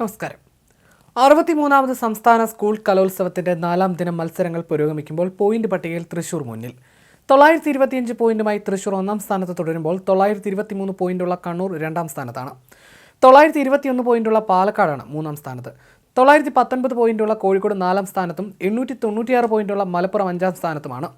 നമസ്കാരം. അറുപത്തിമൂന്നാമത് സംസ്ഥാന സ്കൂൾ കലോത്സവത്തിന്റെ നാലാം ദിനം മത്സരങ്ങൾ പുരോഗമിക്കുമ്പോൾ പോയിന്റ് പട്ടികയിൽ തൃശൂർ മുന്നിൽ. തൊള്ളായിരത്തി ഇരുപത്തിയഞ്ച് പോയിന്റുമായി തൃശൂർ ഒന്നാം സ്ഥാനത്ത് തുടരുമ്പോൾ തൊള്ളായിരത്തി ഇരുപത്തിമൂന്ന് പോയിന്റുള്ള കണ്ണൂർ രണ്ടാം സ്ഥാനത്താണ്. തൊള്ളായിരത്തി ഇരുപത്തിയൊന്ന് പോയിന്റുള്ള പാലക്കാടാണ് മൂന്നാം സ്ഥാനത്ത്. തൊള്ളായിരത്തി പത്തൊൻപത് പോയിന്റുള്ള കോഴിക്കോട് നാലാം സ്ഥാനത്തും എണ്ണൂറ്റി തൊണ്ണൂറ്റിയാറ് പോയിന്റുള്ള മലപ്പുറം അഞ്ചാം സ്ഥാനത്തുമാണ്.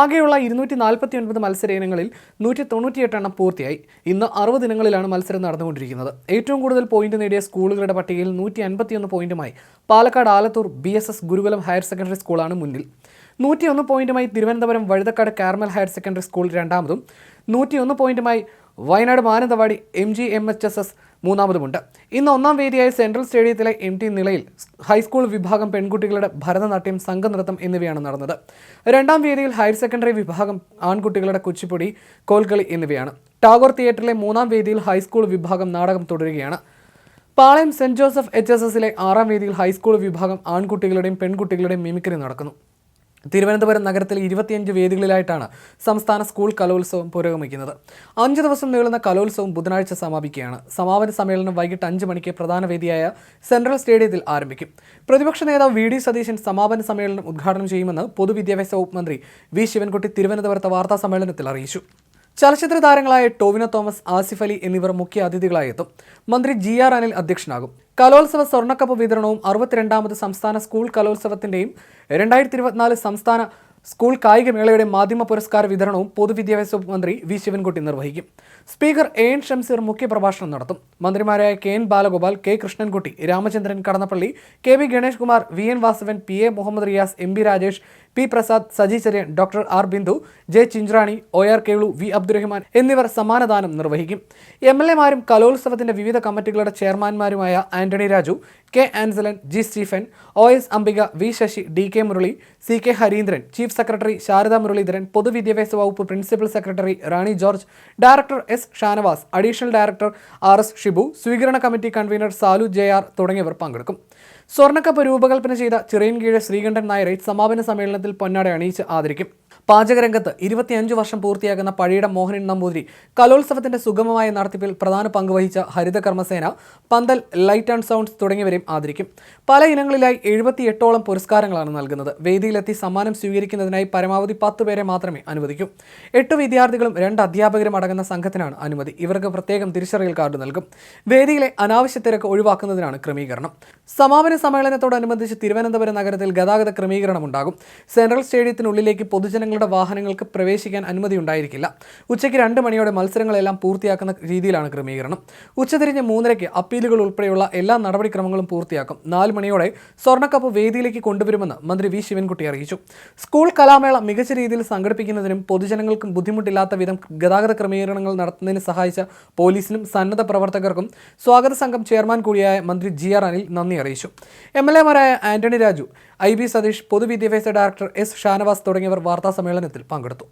ആകെയുള്ള ഇരുന്നൂറ്റി നാൽപ്പത്തി ഒൻപത് മത്സര ഇനങ്ങളിൽ നൂറ്റി തൊണ്ണൂറ്റിയെട്ട് എണ്ണം പൂർത്തിയായി. ഇന്ന് അറുപത് ഇനങ്ങളിലാണ് മത്സരം നടന്നുകൊണ്ടിരിക്കുന്നത്. ഏറ്റവും കൂടുതൽ പോയിന്റ് നേടിയ സ്കൂളുകളുടെ പട്ടികയിൽ നൂറ്റി അൻപത്തിയൊന്ന് പോയിന്റുമായി Palakkad Alathur B S S Gurukulam higher secondary സ്കൂളാണ് മുന്നിൽ. നൂറ്റിയൊന്ന് പോയിന്റുമായി Thiruvananthapuram Vazhuthacaud Carmel higher secondary school രണ്ടാമതും നൂറ്റിയൊന്ന് പോയിന്റുമായി Wayanad Mananthavady M G M H S S മൂന്നാമതുമുണ്ട്. ഇന്ന് ഒന്നാം വേദിയായ സെൻട്രൽ സ്റ്റേഡിയത്തിലെ എം ടി നിലയിൽ ഹൈസ്കൂൾ വിഭാഗം പെൺകുട്ടികളുടെ ഭരതനാട്യം സംഘനൃത്തം എന്നിവയാണ് നടന്നത്. രണ്ടാം വേദിയിൽ ഹയർ സെക്കൻഡറി വിഭാഗം ആൺകുട്ടികളുടെ കുച്ചിപ്പുടി കോൽക്കളി എന്നിവയാണ്. ടാഗോർ തിയേറ്ററിലെ മൂന്നാം വേദിയിൽ ഹൈസ്കൂൾ വിഭാഗം നാടകം തുടരുകയാണ്. Palayam saint Joseph H S എസിലെ ആറാം വേദിയിൽ ഹൈസ്കൂൾ വിഭാഗം ആൺകുട്ടികളുടെയും പെൺകുട്ടികളുടെയും മിമിക്രി നടക്കുന്നു. തിരുവനന്തപുരം നഗരത്തിൽ ഇരുപത്തിയഞ്ച് വേദികളിലായിട്ടാണ് സംസ്ഥാന സ്കൂൾ കലോത്സവം പുരോഗമിക്കുന്നത്. അഞ്ച് ദിവസം നീളുന്ന കലോത്സവം ബുധനാഴ്ച സമാപിക്കുകയാണ്. സമാപന സമ്മേളനം വൈകിട്ട് അഞ്ച് മണിക്ക് പ്രധാന വേദിയായ സെൻട്രൽ സ്റ്റേഡിയത്തിൽ ആരംഭിക്കും. പ്രതിപക്ഷ നേതാവ് വി. ഡി. സതീശൻ സമാപന സമ്മേളനം ഉദ്ഘാടനം ചെയ്യുമെന്ന് പൊതുവിദ്യാഭ്യാസ വകുപ്പ് മന്ത്രി വി. ശിവൻകുട്ടി തിരുവനന്തപുരത്ത് വാർത്താ സമ്മേളനത്തിൽ അറിയിച്ചു. ചലച്ചിത്ര താരങ്ങളായ ടോവിന തോമസ് ആസിഫ് അലി എന്നിവർ മുഖ്യ അതിഥികളായി എത്തും. മന്ത്രി ജി ആർ അനിൽ അധ്യക്ഷനാകും. കലോത്സവ സ്വർണക്കപ്പ് വിതരണവും അറുപത്തിരണ്ടാമത് സംസ്ഥാന സ്കൂൾ കലോത്സവത്തിന്റെയും രണ്ടായിരത്തി ഇരുപത്തിനാല് സംസ്ഥാന സ്കൂൾ കായികമേളയുടെ മാധ്യമ പുരസ്കാര വിതരണവും പൊതുവിദ്യാഭ്യാസ വകുപ്പ് മന്ത്രി വി ശിവൻകുട്ടി നിർവഹിക്കും. സ്പീക്കർ എ എൻ ഷംസീർ മുഖ്യപ്രഭാഷണം നടത്തും. മന്ത്രിമാരായ K N Balagopal K Krishnankutty Ramachandran Kadannappally K V Ganesh Kumar V N Vasavan P A Muhammad Riyas M B Rajesh P Prasad Saji Cherian doctor R Bindu J Chinchurani O R Kelu V Abdurahman എന്നിവർ സമ്മാനദാനം നിർവഹിക്കും. M L എമാരും കലോത്സവത്തിന്റെ വിവിധ കമ്മിറ്റികളുടെ ചെയർമാൻമാരുമായ Antony Raju K Ansalan G Stephen O S Ambika V Sasi D K Murali C K Harindran chief secretary Sharada Muraleedharan പൊതുവിദ്യാഭ്യാസ വകുപ്പ് principal secretary Rani George director S Shanavas additional director R S Shibu സ്വീകരണ committee convener Salu J R തുടങ്ങിയവർ പങ്കെടുക്കും. സ്വർണക്കപ്പ് രൂപകൽപ്പന ചെയ്ത ചിറയൻകീഴ് ശ്രീകണ്ഠൻ നായരെ സമാപന സമ്മേളനത്തിൽ പൊന്നാട അണിയിച്ച് ആദരിക്കും. പാചകരംഗത്ത് ഇരുപത്തിയഞ്ച് വർഷം പൂർത്തിയാകുന്ന പഴിയുടെ മോഹനൻ നമ്പൂതിരി കലോത്സവത്തിന്റെ സുഗമമായ നടത്തിപ്പിൽ പ്രധാന പങ്കുവഹിച്ച ഹരിത കർമ്മസേന പന്തൽ ലൈറ്റ് ആൻഡ് സൗണ്ട്സ് തുടങ്ങിയവരെയും ആദരിക്കും. പല ഇനങ്ങളിലായി എഴുപത്തിയെട്ടോളം പുരസ്കാരങ്ങളാണ് നൽകുന്നത്. വേദിയിലെത്തി സമ്മാനം സ്വീകരിക്കുന്നതിനായി പരമാവധി പത്ത് പേരെ മാത്രമേ അനുവദിക്കൂ. എട്ട് വിദ്യാർത്ഥികളും രണ്ട് അധ്യാപകരും അടങ്ങുന്ന സംഘത്തിനാണ് അനുമതി. ഇവർക്ക് പ്രത്യേകം തിരിച്ചറിയൽ കാർഡ് നൽകും. വേദിയിലെ അനാവശ്യ തിരക്ക് ഒഴിവാക്കുന്നതിനാണ് ക്രമീകരണം. സമാപന സമ്മേളനത്തോടനുബന്ധിച്ച് തിരുവനന്തപുരം നഗരത്തിൽ ഗതാഗത ക്രമീകരണം ഉണ്ടാകും. സെൻട്രൽ സ്റ്റേഡിയത്തിനുള്ളിലേക്ക് പൊതുജനങ്ങളുടെ വാഹനങ്ങൾക്ക് പ്രവേശിക്കാൻ അനുമതി ഉണ്ടായിരിക്കില്ല. ഉച്ചയ്ക്ക് രണ്ട് മണിയോടെ മത്സരങ്ങളെല്ലാം പൂർത്തിയാക്കുന്ന രീതിയിലാണ് ക്രമീകരണം. ഉച്ചതിരിഞ്ഞ് മൂന്നരയ്ക്ക് അപ്പീലുകൾ ഉൾപ്പെടെയുള്ള എല്ലാ നടപടിക്രമങ്ങളും പൂർത്തിയാക്കും. നാല് മണിയോടെ സ്വർണക്കപ്പ് വേദിയിലേക്ക് കൊണ്ടുവരുമെന്ന് മന്ത്രി വി. ശിവൻകുട്ടി അറിയിച്ചു. സ്കൂൾ കലാമേള മികച്ച രീതിയിൽ സംഘടിപ്പിക്കുന്നതിനും പൊതുജനങ്ങൾക്കും ബുദ്ധിമുട്ടില്ലാത്ത വിധം ഗതാഗത ക്രമീകരണങ്ങൾ നടത്തുന്നതിന് സഹായിച്ച പോലീസിനും സന്നദ്ധ പ്രവർത്തകർക്കും സ്വാഗത സംഘം ചെയർമാൻ കൂടിയായ മന്ത്രി ജി ആർ അനിൽ നന്ദി അറിയിച്ചു. എം എൽ എമാരായ ആന്റണി രാജു ഐ ബി സതീഷ് പൊതുവിദ്യാഭ്യാസ ഡയറക്ടർ എസ് ഷാനവാസ് തുടങ്ങിയവർ വാർത്താ സമ്മേളനത്തിൽ പങ്കെടുത്തു